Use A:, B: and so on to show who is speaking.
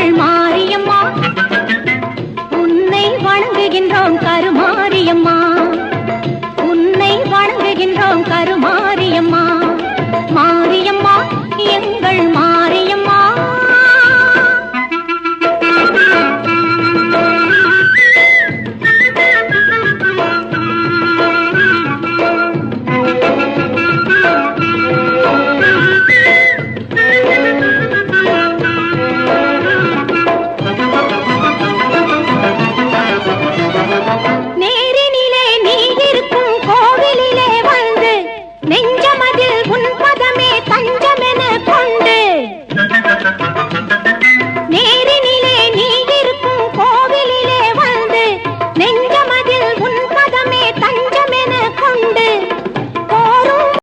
A: நாங்கள் மாரியம்மா உன்னை வணங்குகின்றோம் கருமாரியம்மா. காதில் உன்